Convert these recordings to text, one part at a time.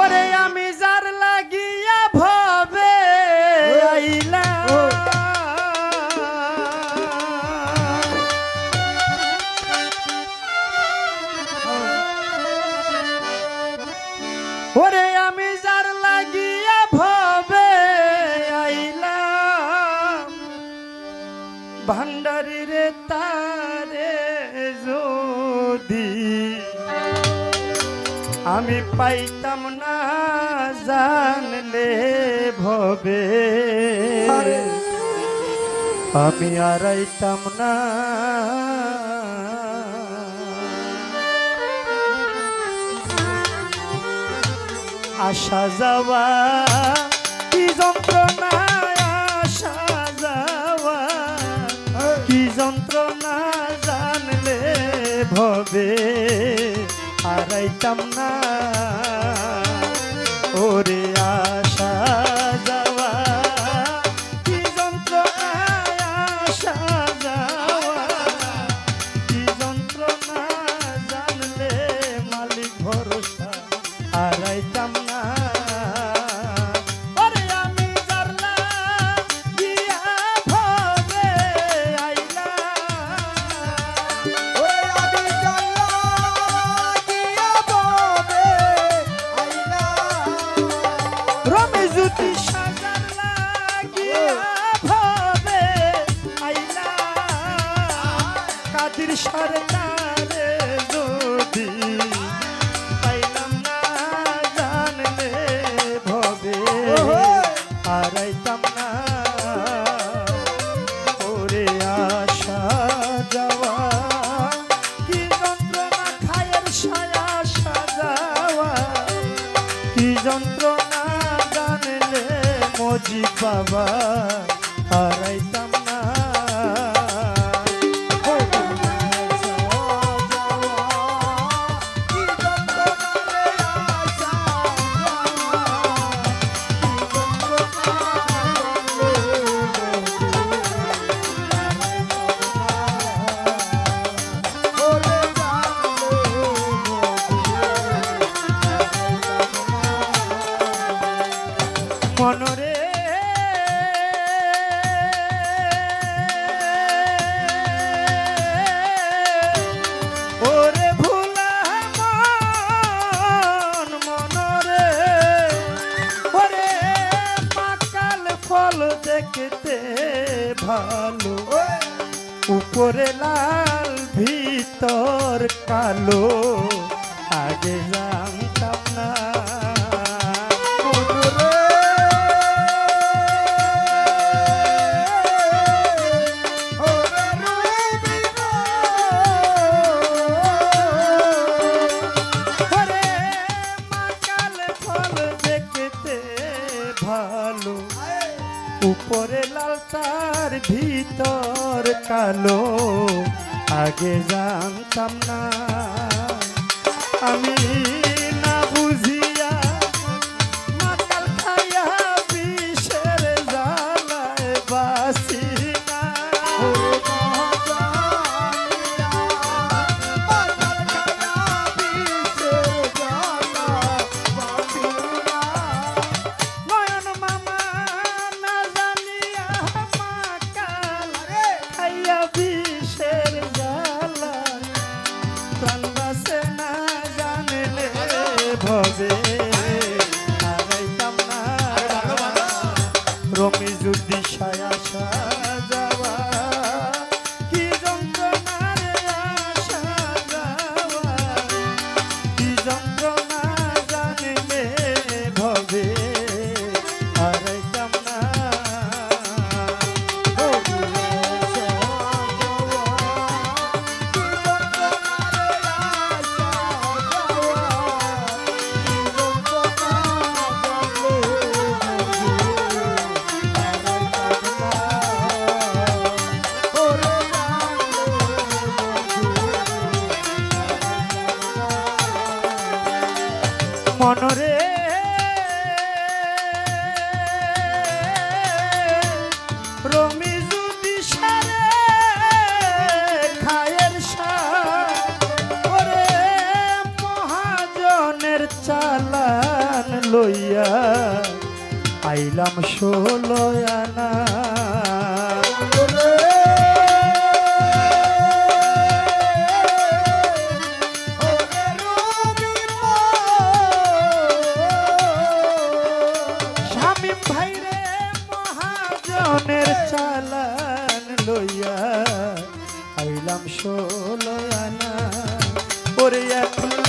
ওরে আমি যার লাগিয়া ভাবে আইলা। ওরে আমি যার লাগিয়া ভবে আইলাম ভান্ডারিরে তারে যদি আমি পাইতাম না জানলে ভবে। আমি আরাইতাম না। আশা যাওয়া কি যন্ত্রণা আসা যাওয়া কি যন্ত্রণা জানলে ভবে। হারাইতাম না। ওরে আর সরকার বাবা ভিতরে লাল ভিতর কালো। আগে যাম ভালো। উপরে লাল তার ভি কালো আগে জানতাম না। আমি চালান লইয়া আইলাম ষোলো আনা। মনের চালান লইয়া আইলাম ষোলো আনা। ওরে এখন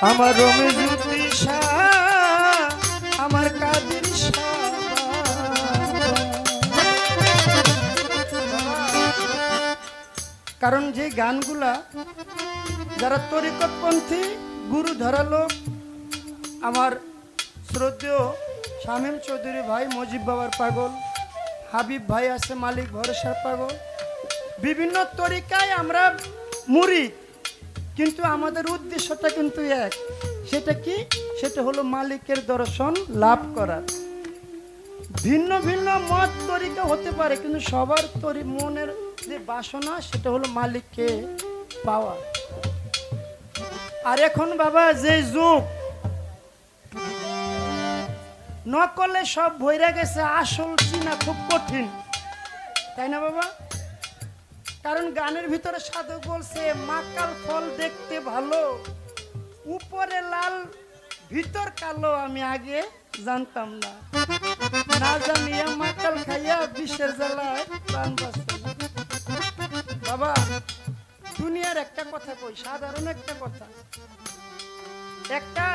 আমার শাহ আমার কাদের কারণ যে গানগুলা যারা তরিকতপন্থী গুরু ধরালো আমার শ্রদ্ধেয় শামীম চৌধুরী ভাই, মজিব বাবার পাগল, হাবিব ভাই আছে মালিক ভরসার পাগল, বিভিন্ন তরিকায় আমরা মুড়ি কিন্তু আমাদের উদ্দেশ্যটা কিন্তু এক। সেটা কি? সেটা হলো মালিকের দর্শন লাভ করার। ভিন্ন ভিন্ন মত তরিকা হতে পারে, কিন্তু সবার তরি, মনের যে বাসনা, সেটা হলো মালিককে পাওয়া। আর এখন বাবা, যে যুগ। নকলে সব ভইরা গেছে, আসল চিনা খুব কঠিন। তাই না বাবা? কারণ গানের ভিতরে সাধক বলছে, মাকাল ফল দেখতে ভালো, উপরে লাল, ভিতর কালো, আমি আগে জানতাম না। না জানিয়া মাকাল খাইয়া প্রাণ বাবা, দুনিয়ার একটা কথা কই, সাধারণ একটা কথা। একটা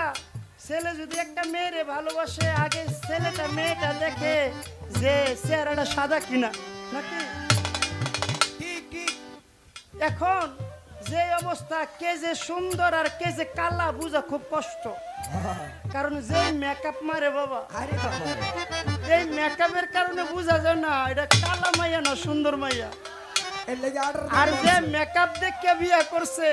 ছেলে যদি একটা মেয়েরে ভালোবাসে, আগে ছেলেটা মেয়েটা দেখে যে চেহারাটা সাদা কিনা, নাকি? এখন যে অবস্থা কে যে সুন্দর আর কে যে কালা বুঝা খুব কষ্ট। কারণ যে মেকআপ মারে বাবা আরে বাবা। এই মেকআপের কারণে বোঝা যায় না এটা কালা মাইয়া না সুন্দর মাইয়া। আর যে মেকআপ দেখে বিয়া করছে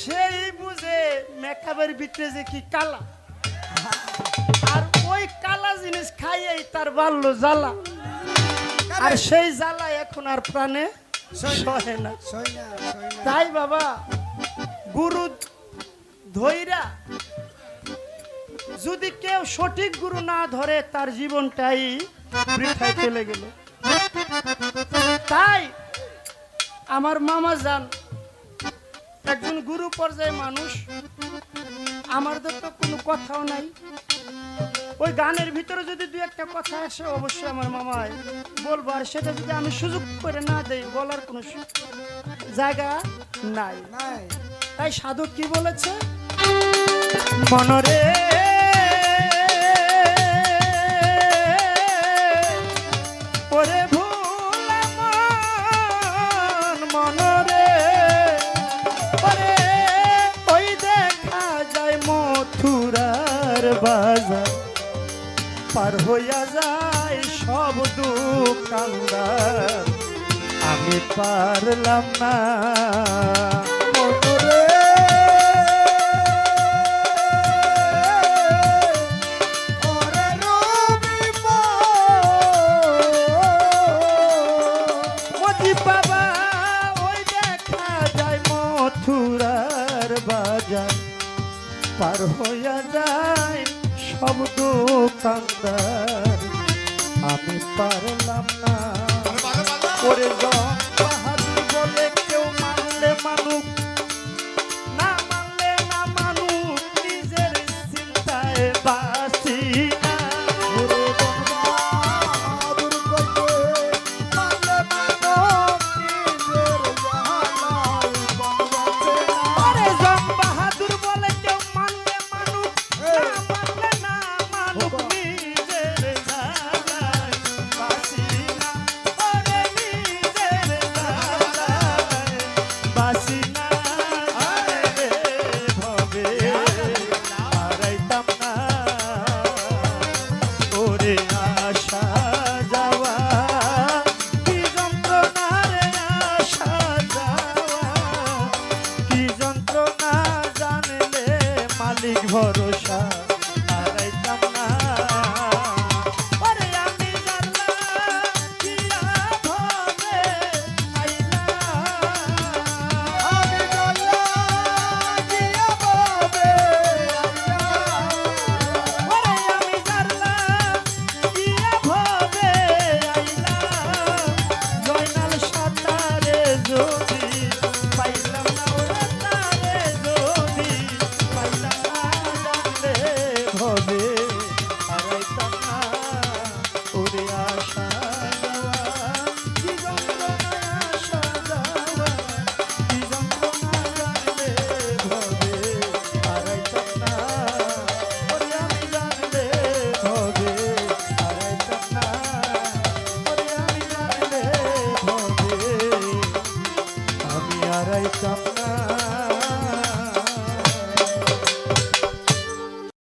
সেই বুঝে মেকআপের ভিতরে যে কি কালা। আর ওই কালা জিনিস খাইয়েই তার বাল্য জ্বালা। আর সেই জ্বালা এখন আর প্রাণে সহে না। তাই বাবা গুরু ধৈরা যদি কেউ সঠিক গুরু না ধরে তার জীবনটাই বৃথায় চলে গেল। তাই আমার মামা যান একজন গুরু পর্যায়ে মানুষ আমার তো কোনো কথাও নাই। ওই গানের ভিতরে যদি দু একটা কথা আসে অবশ্যই আমার মামায় বলব। আর সেটা যদি আমি সুযোগ করে না দেই বলার কোনো জায়গা নাই। নাই। তাই সাধু কি বলেছে? মনরে হইয়া যায় সব দুঃখ আমি পারলাম না। পারলাম না